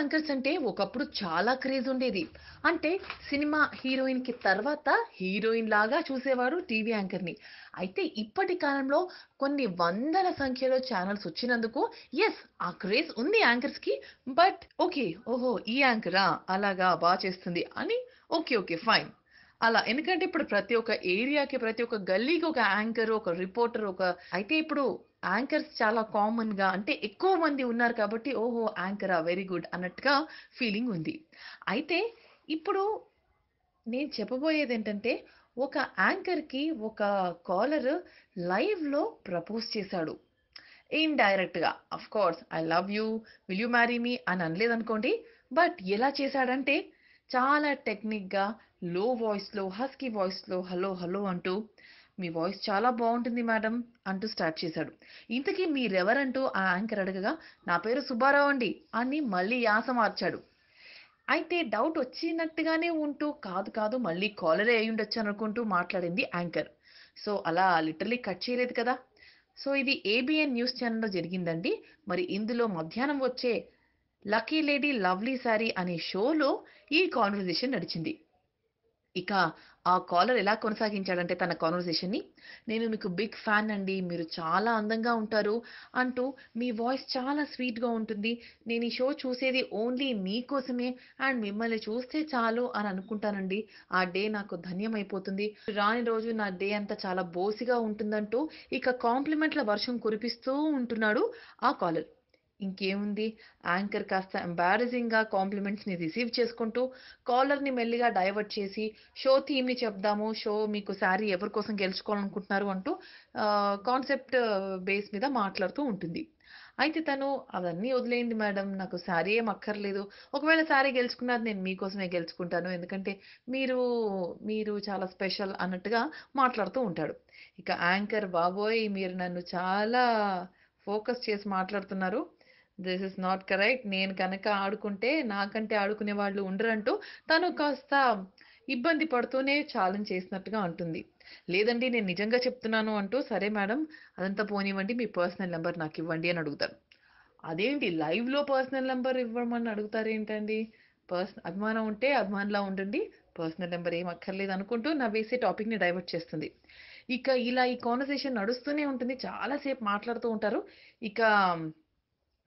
Anchors అంటే ఒకప్పుడు చాలా క్రేజ్ ఉండేది. అంటే సినిమా హీరోయిన్కి తర్వాత హీరోయిన్ లాగా చూసేవారు టీవీ యాంకర్ని అయితే ఇప్పటి కాలంలో కొన్ని వందల సంఖ్యలో ఛానల్స్ వచ్చినందుకు ఎస్ ఆ క్రేజ్ ఉంది యాంకర్స్కి బట్ ఓకే ఓహో ఈ యాంకరా అలాగా బాగా చేస్తుంది అని ఓకే ఓకే ఫైన్. అలా. ఎందుకంటే ఇప్పుడు ప్రతి ఒక్క ఏరియాకి ప్రతి ఒక్క గల్లీకి ఒక యాంకర్ ఒక రిపోర్టర్ ఒక అయితే ఇప్పుడు యాంకర్స్ చాలా కామన్గా అంటే ఎక్కువ మంది ఉన్నారు కాబట్టి ఓహో యాంకరా వెరీ గుడ్ అన్నట్టుగా ఫీలింగ్ ఉంది. అయితే ఇప్పుడు నేను చెప్పబోయేది ఏంటంటే ఒక యాంకర్కి ఒక కాలర్ లైవ్లో ప్రపోజ్ చేశాడు. ఇండైరెక్ట్గా. Of course I love you. Will you marry me? అని అనలేదనుకోండి. బట్ ఎలా చేశాడంటే చాలా టెక్నిక్గా లో వాయిస్లో హస్కీ వాయిస్లో హలో హలో అంటూ మీ వాయిస్ చాలా బాగుంటుంది మేడం అంటూ స్టార్ట్ చేశాడు. ఇంతకీ మీరెవరంటూ ఆ యాంకర్ అడగగా నా పేరు సుబ్బారావు అండి అని మళ్ళీ యాస మార్చాడు. అయితే డౌట్ వచ్చినట్టుగానే ఉంటూ కాదు కాదు మళ్ళీ కాలరే అయి ఉండొచ్చు అనుకుంటూ మాట్లాడింది యాంకర్ సో అలా లిటరలీ కట్ చేయలేదు కదా. సో ఇది ఏబిఎన్ న్యూస్ ఛానల్లో జరిగిందండి. మరి ఇందులో మధ్యాహ్నం వచ్చే లక్కీ లేడీ లవ్లీ శారీ అనే షోలో ఈ కాన్వర్జేషన్ నడిచింది. ఇక ఆ కాలర్ ఎలా కొనసాగించాడంటే తన కాన్వర్సేషన్ని నేను మీకు బిగ్ ఫ్యాన్ అండి మీరు చాలా అందంగా ఉంటారు అంటూ మీ వాయిస్ చాలా స్వీట్గా ఉంటుంది. నేను ఈ షో చూసేది ఓన్లీ మీకోసమే అండ్ మిమ్మల్ని చూస్తే చాలు అని అనుకుంటానండి. ఆ డే నాకు ధన్యమైపోతుంది. రాని రోజు నా డే అంతా చాలా బోసిగా ఉంటుందంటూ ఇక కాంప్లిమెంట్ల వర్షం కురిపిస్తూ ఉంటున్నాడు ఆ కాలర్. ఇంకేముంది? యాంకర్ కాస్త ఎంబారసింగ్గా కాంప్లిమెంట్స్ని రిసీవ్ చేసుకుంటూ కాలర్ని మెల్లిగా డైవర్ట్ చేసి షో థీమ్ని చెప్దాము షో మీకు శారీ ఎవరి కోసం గెలుచుకోవాలనుకుంటున్నారు? అంటూ కాన్సెప్ట్ బేస్ మీద మాట్లాడుతూ ఉంటుంది. అయితే తను అవన్నీ వదిలేయండి మేడం నాకు శారీ ఏం అక్కర్లేదు. ఒకవేళ శారీ గెలుచుకున్నది నేను మీకోసమే గెలుచుకుంటాను. ఎందుకంటే మీరు మీరు చాలా స్పెషల్ అన్నట్టుగా మాట్లాడుతూ ఉంటాడు. ఇక యాంకర్ బాబోయ్ మీరు నన్ను చాలా ఫోకస్ చేసి మాట్లాడుతున్నారు. This is not correct. నేను కనుక ఆడుకుంటే నాకంటే ఆడుకునే వాళ్ళు ఉండరంటూ తను కాస్త ఇబ్బంది పడుతూనే ఛాలెంజ్ చేసినట్టుగా అంటుంది లేదండి నేను నిజంగా చెప్తున్నాను అంటూ సరే మేడం అదంతా పోనివ్వండి మీ పర్సనల్ నెంబర్ నాకు ఇవ్వండి అని అడుగుతారు. అదేంటి లైవ్లో పర్సనల్ నెంబర్ ఇవ్వమని అడుగుతారు ఏంటండి పర్సన్ అభిమానం ఉంటే అభిమానంలా ఉండండి పర్సనల్ నెంబర్ ఏం అక్కర్లేదు అనుకుంటూ నా వేసే టాపిక్ని డైవర్ట్ చేస్తుంది. ఇక ఇలా ఈ కాన్వర్సేషన్ నడుస్తూనే ఉంటుంది చాలాసేపు మాట్లాడుతూ ఉంటారు. ఇక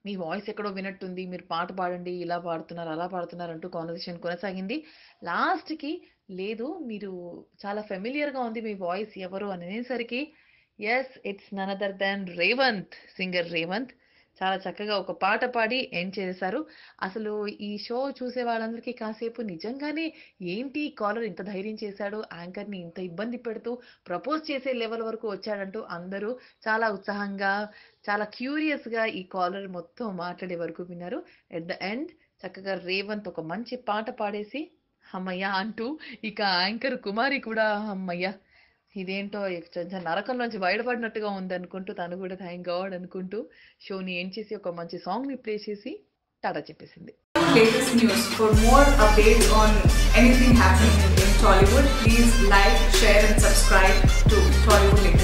మీ వాయిస్ ఎక్కడో వినట్టుంది మీరు పాట పాడండి ఇలా పాడుతున్నారు అలా పాడుతున్నారు అంటూ కాన్వర్సేషన్ కొనసాగింది. లాస్ట్కి లేదు మీరు చాలా ఫెమిలియర్గా ఉంది మీ వాయిస్ ఎవరు అనేసరికి yes it's none other than Revanth singer Revanth చాలా చక్కగా ఒక పాట పాడి ఎండ్ చేశారు? అసలు ఈ షో చూసే వాళ్ళందరికీ కాసేపు నిజంగానే ఏంటి కాలర్ ఇంత ధైర్యం చేశాడు? యాంకర్ని ఇంత ఇబ్బంది పెడుతూ ప్రపోజ్ చేసే లెవెల్ వరకు వచ్చాడంటూ అందరూ చాలా ఉత్సాహంగా చాలా క్యూరియస్గా ఈ కాలర్ మొత్తం మాట్లాడే వరకు విన్నారు. ఎట్ ద ఎండ్ చక్కగా రేవంత్ ఒక మంచి పాట పాడేసి అమ్మయ్య అంటూ ఇక యాంకర్ కుమారి కూడా అమ్మయ్య ఇదేంటో నరకం నుంచి బయటపడినట్టుగా ఉంది అనుకుంటూ తను కూడా థ్యాంక్ గాడ్ అనుకుంటూ షోని ఎండ్ చేసి ఒక మంచి సాంగ్ని ప్లే చేసి టాటా చెప్పేసింది. Latest news for more updates on anything happening in please like share and subscribe to Tollywood